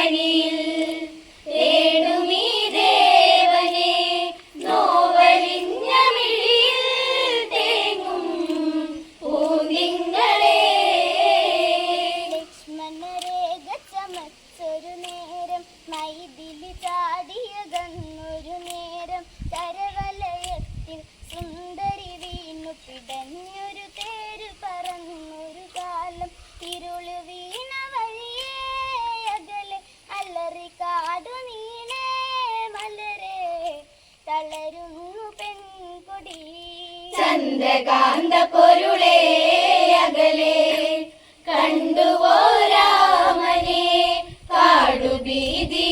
വനിയിൽ തേടുമീ ദേവനെ നോവലിഞ്ഞ മിഴിയിൽ തേങ്ങും പൂതിങ്കളേ ലക്ഷ്മണരേഖ ചമച്ചൊരു നേരം മൈതിലി ചാടിയകന്നൊരു നേരം കരവലയത്തിൽ സുന്ദരി വീണു പിടഞ്ഞൊരു തേര് തളരുന്നു പെൺകൊടി. ചന്ദ്രകാന്ത പൊരുളേ അകലെ കണ്ടുവോ രാമനെ കാടുബീതിയേറും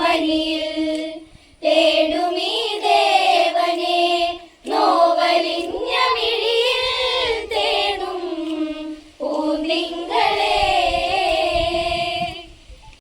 മനിയിൽ